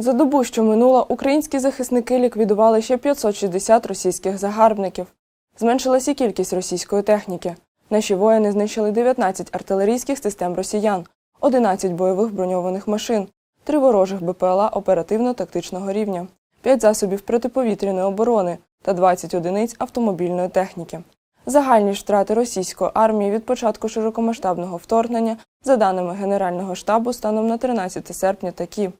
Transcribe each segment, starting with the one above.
За добу, що минула, українські захисники ліквідували ще 560 російських загарбників. Зменшилась і кількість російської техніки. Наші воїни знищили 19 артилерійських систем росіян, 11 бойових броньованих машин, 3 ворожих БПЛА оперативно-тактичного рівня, 5 засобів протиповітряної оборони та 20 одиниць автомобільної техніки. Загальні ж втрати російської армії від початку широкомасштабного вторгнення, за даними Генерального штабу, станом на 13 серпня такі.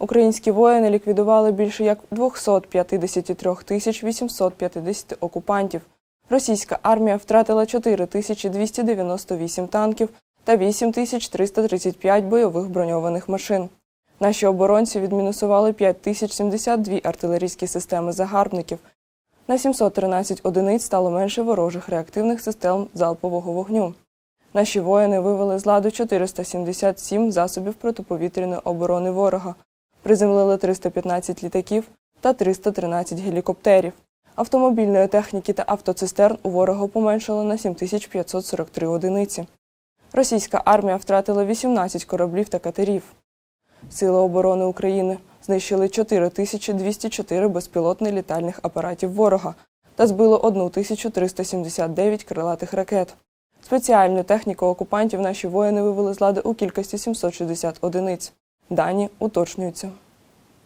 Українські воїни ліквідували більше як 253 тисяч 850 окупантів. Російська армія втратила 4298 танків та 8335 бойових броньованих машин. Наші оборонці відмінусували 5072 артилерійські системи загарбників. На 713 одиниць стало менше ворожих реактивних систем залпового вогню. Наші воїни вивели з ладу 477 засобів протиповітряної оборони ворога, приземлили 315 літаків та 313 гелікоптерів. Автомобільної техніки та автоцистерн у ворога поменшало на 7543 одиниці. Російська армія втратила 18 кораблів та катерів. Сили оборони України знищили 4204 безпілотних літальних апаратів ворога та збили 1379 крилатих ракет. Спеціальну техніку окупантів наші воїни вивели з ладу у кількості 760 одиниць. Дані уточнюються.